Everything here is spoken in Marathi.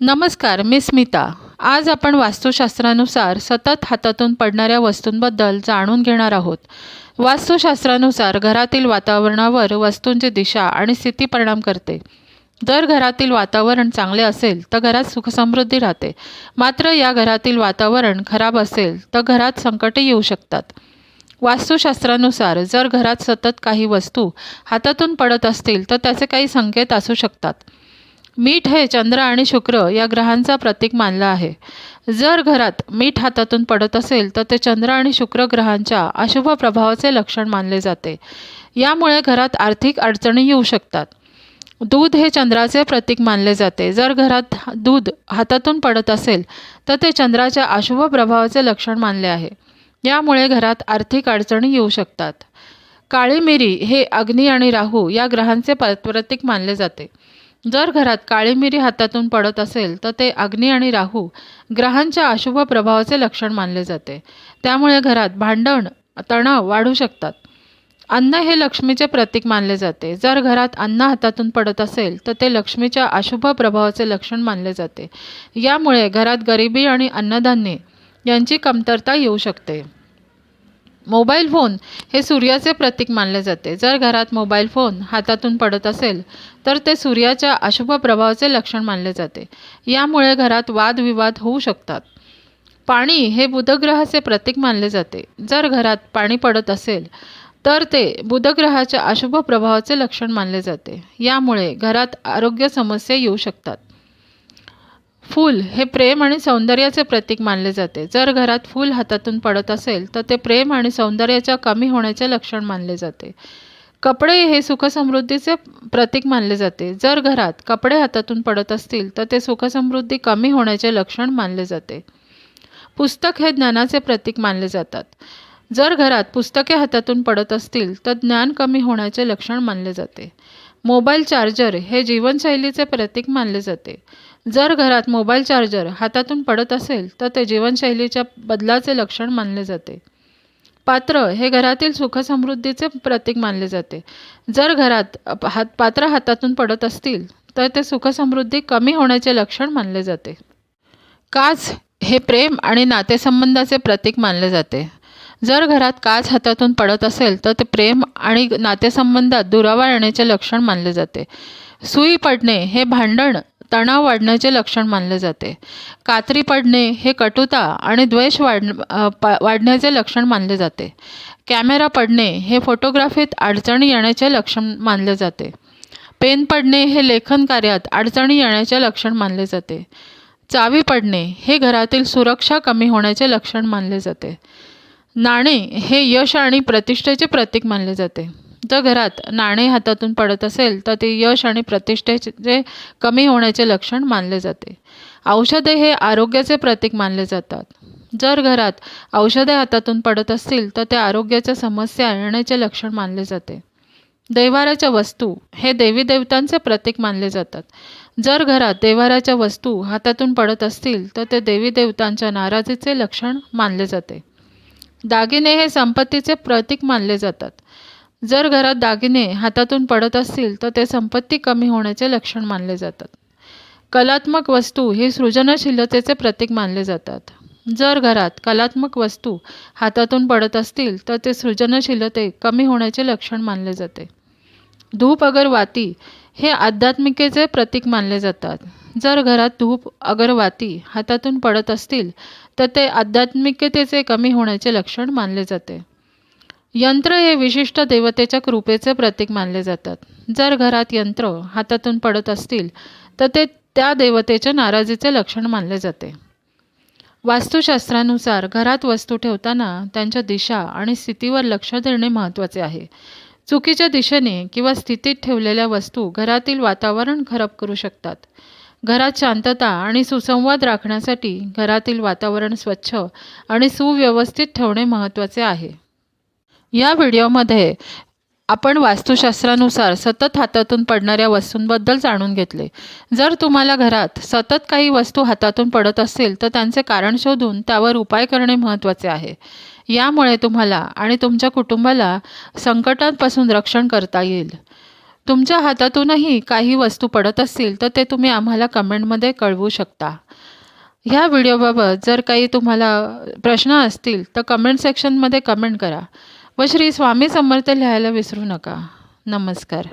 नमस्कार मी स्मिता. आज आपण वास्तुशास्त्रानुसार सतत हातातून पडणाऱ्या वस्तूंबद्दल जाणून घेणार आहोत. वास्तुशास्त्रानुसार घरातील वातावरणावर वस्तूंची दिशा आणि स्थिती परिणाम करते. जर घरातील वातावरण चांगले असेल तर घरात सुखसमृद्धी राहते. मात्र या घरातील वातावरण खराब असेल तर घरात संकटे येऊ शकतात. वास्तुशास्त्रानुसार जर घरात सतत काही वस्तू हातातून पडत असतील तर त्याचे काही संकेत असू शकतात. मीठ हे चंद्र आणि शुक्र या ग्रहांचा प्रतीक मानला आहे. जर घरात मीठ हातातून पडत असेल तर ते चंद्र आणि शुक्र ग्रहांच्या अशुभ प्रभावाचे लक्षण मानले जाते. यामुळे घरात आर्थिक अडचणी येऊ शकतात. दूध हे चंद्राचे प्रतीक मानले जाते. जर घरात दूध हातातून पडत असेल तर ते चंद्राच्या अशुभ प्रभावाचे लक्षण मानले आहे. यामुळे घरात आर्थिक अडचणी येऊ शकतात. काळी मिरी हे अग्नी आणि राहू या ग्रहांचे प्रतीक मानले जाते. जर घरात काळी मिरी हातातून पडत असेल तर ते अग्नी आणि राहू ग्रहांच्या अशुभ प्रभावाचे लक्षण मानले जाते. त्यामुळे घरात भांडण तणाव वाढू शकतात. अन्न हे लक्ष्मीचे प्रतीक मानले जाते. जर घरात अन्न हातातून पडत असेल तर ते लक्ष्मीच्या अशुभ प्रभावाचे लक्षण मानले जाते. यामुळे घरात गरिबी आणि अन्नधान्य यांची कमतरता येऊ शकते. मोबाईल फोन हे सूर्याचे प्रतीक मानले जाते. जर घरात मोबाईल फोन हातातून पडत असेल तर ते सूर्याच्या अशुभ प्रभावाचे लक्षण मानले जाते. यामुळे घरात वादविवाद होऊ शकतात. पाणी हे बुधग्रहाचे प्रतीक मानले जाते. जर घरात पाणी पडत असेल तर ते बुधग्रहाच्या अशुभ प्रभावाचे लक्षण मानले जाते. यामुळे घरात आरोग्य समस्या येऊ शकतात. फूल हे प्रेम आणि सौंदर्याचे प्रतीक मानले जाते. जर घरात फूल हातातून पडत असेल तर ते प्रेम आणि सौंदर्याच्या कमी होण्याचे लक्षण मानले जाते. कपडे हे सुखसमृद्धीचे प्रतीक मानले जाते. जर घरात कपडे हातातून पडत असतील तर ते सुखसमृद्धी कमी होण्याचे लक्षण मानले जाते. पुस्तक हे ज्ञानाचे प्रतीक मानले जातात. जर घरात पुस्तके हातातून पडत असतील तर ज्ञान कमी होण्याचे लक्षण मानले जाते. मोबाईल चार्जर हे जीवनशैलीचे प्रतीक मानले जाते. जर घरात मोबाईल चार्जर हातातून पडत असेल तर ते जीवनशैलीच्या बदलाचे लक्षण मानले जाते. पात्र हे घरातील सुखसमृद्धीचे प्रतीक मानले जाते. जर घरात हात पात्र हातातून पडत असतील तर ते सुखसमृद्धी कमी होण्याचे लक्षण मानले जाते. काच हे प्रेम आणि नातेसंबंधाचे प्रतीक मानले जाते. जर घरात काच हातातून पडत असेल तर ते प्रेम आणि नातेसंबंधात दुरावा येण्याचे लक्षण मानले जाते. सुई पडणे हे भांडण तणाव वाढण्याचे लक्षण मानले जाते. कात्री पडणे हे कटुता आणि द्वेष वाढ वाढण्याचे लक्षण मानले जाते. कॅमेरा पडणे हे फोटोग्राफीत अडचणी येण्याचे लक्षण मानले जाते. पेन पडणे हे लेखन कार्यात अडचणी येण्याचे लक्षण मानले जाते. चावी पडणे हे घरातील सुरक्षा कमी होण्याचे लक्षण मानले जाते. नाणे हे यश आणि प्रतिष्ठेचे प्रतीक मानले जाते. जर घरात नाणे हातातून पडत असेल तर ते यश आणि प्रतिष्ठेचे कमी होण्याचे लक्षण मानले जाते. औषधे हे आरोग्याचे प्रतीक मानले जातात. जर घरात औषधे हातातून पडत असतील तर त्या आरोग्याच्या समस्या येण्याचे लक्षण मानले जाते. देवाराच्या वस्तू हे देवी देवतांचे प्रतीक मानले जातात. जर घरात देवाराच्या वस्तू हातातून पडत असतील तर ते देवी देवतांच्या नाराजीचे लक्षण मानले जाते. दागिने हे संपत्तीचे प्रतीक मानले जातात. जर घरात दागिने हातातून पडत असतील तर ते संपत्ती कमी होण्याचे लक्षण मानले जातात. कलात्मक वस्तू हे सृजनशीलतेचे प्रतीक मानले जातात. जर घरात कलात्मक वस्तू हातातून पडत असतील तर ते सृजनशीलते कमी होण्याचे लक्षण मानले जाते. धूप अगरवाती हे आध्यात्मिकेचे प्रतीक मानले जातात. जर घरात धूप अगरवाती हातातून पडत असतील तर ते आध्यात्मिकतेचे कमी होण्याचे लक्षण मानले जाते. यंत्र हे विशिष्ट देवतेच्या कृपेचे प्रतीक मानले जातात. जर घरात यंत्र हातातून पडत असतील तर ते त्या देवतेच्या नाराजीचे लक्षण मानले जाते. वास्तुशास्त्रानुसार घरात वस्तू ठेवताना त्यांच्या दिशा आणि स्थितीवर लक्ष देणे महत्त्वाचे आहे. चुकीच्या दिशेने किंवा स्थितीत ठेवलेल्या वस्तू घरातील वातावरण खराब करू शकतात. घरात शांतता आणि सुसंवाद राखण्यासाठी घरातील वातावरण स्वच्छ आणि सुव्यवस्थित ठेवणे महत्त्वाचे आहे. या व्हिडिओमध्ये आपण वास्तुशास्त्रानुसार सतत हातातून पडणाऱ्या वस्तूंबद्दल जाणून घेतले. जर तुम्हाला घरात सतत काही वस्तू हातातून पडत असतील तर त्यांचे कारण शोधून त्यावर उपाय करणे महत्त्वाचे आहे. यामुळे तुम्हाला आणि तुमच्या कुटुंबाला संकटांपासून रक्षण करता येईल. तुमच्या हातातूनही काही वस्तू पडत असतील तर ते तुम्ही आम्हाला कमेंटमध्ये कळवू शकता. ह्या व्हिडिओबाबत जर काही तुम्हाला प्रश्न असतील तर कमेंट सेक्शनमध्ये कमेंट करा. व श्री स्वामी समर्थ लिहायला विसरू नका. नमस्कार.